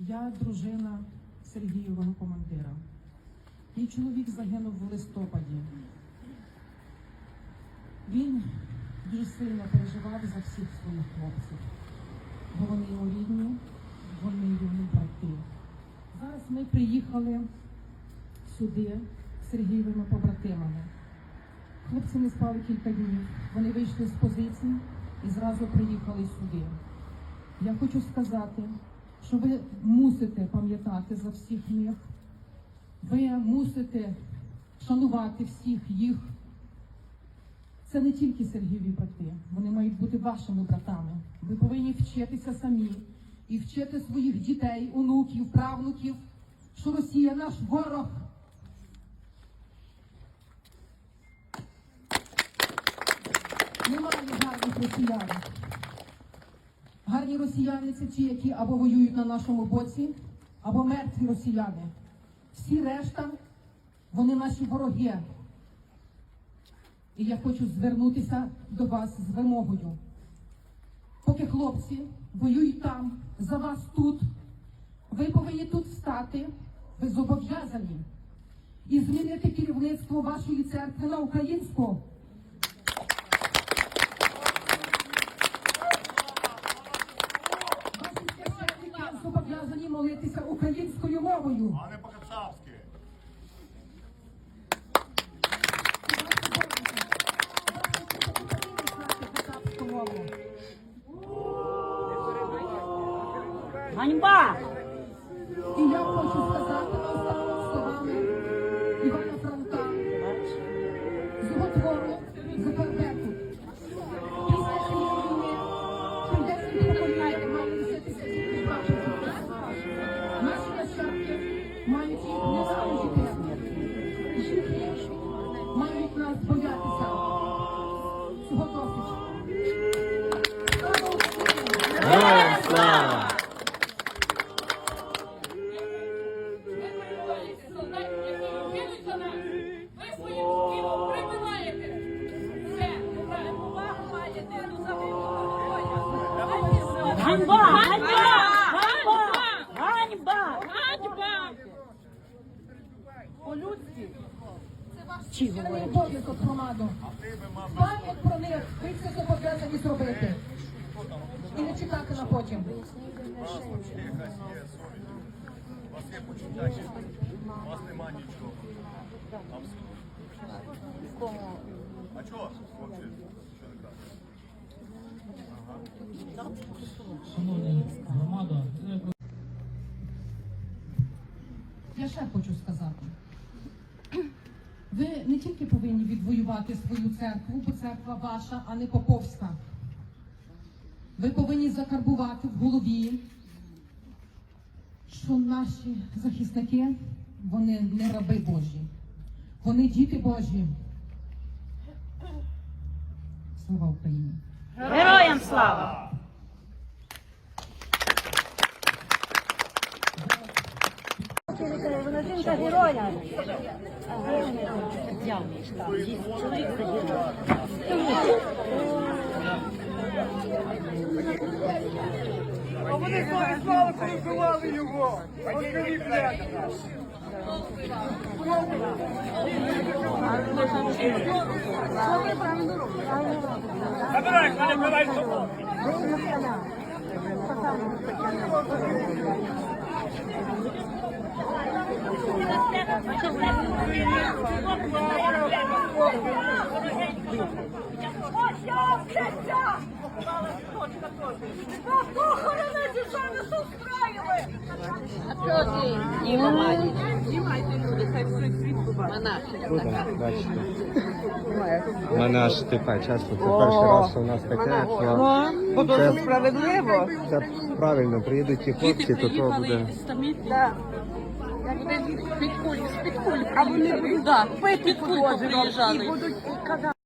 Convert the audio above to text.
Я дружина Сергієвого командира. Мій чоловік загинув в листопаді. Він дуже сильно переживав за всіх своїх хлопців, бо вони його рідні, вони його брати. Зараз ми приїхали сюди з Сергієвими побратимами. Хлопці не спали кілька днів. Вони вийшли з позицій і зразу приїхали сюди. Я хочу сказати, що ви мусите пам'ятати за всіх них. Ви мусите шанувати всіх їх. Це не тільки Сергієві брати, вони мають бути вашими братами. Ви повинні вчитися самі і вчити своїх дітей, онуків, правнуків, що Росія наш ворог. Немає гарних росіян. Гарні росіяни це ті, які або воюють на нашому боці, або мертві росіяни. Всі решта, вони наші вороги. І я хочу звернутися до вас з вимогою. Поки хлопці воюють там, за вас тут, ви повинні тут стати, ви зобов'язані і змінити керівництво вашої церкви на українську. Мовою. А не по-кацапськи. Ганьба! І я хочу сказати Ганьба! Ганьба! Ганьба! Ганьба! Ганьба! По-людськи. Ваш священний обов'язок громаду. Пам'ять про них ви це зобов'язані зробити. І не чекати на потім. У вас є почуття. У вас нема нічого. Абсолютно. А чого, хлопці? Що не так? Шановна громада, Я ще хочу сказати. Ви не тільки повинні відвоювати свою церкву, бо церква ваша, а не поповська. Ви повинні закарбувати в голові, що наші захисники, вони не раби Божі, вони діти Божі. Слава Україні! Героям слава! Жінка героя. А вони знали, коли його. Забирай, мене давай з собою. Я вчаться! Похорони дівчани сустраїли! Бачите. У мене аж типа, чесно, це перший раз, що у нас таке. Це, Справедливо. це правильно, приїдуть ті хлопці, то то буде. А вони будуть пити подозром і будуть казати.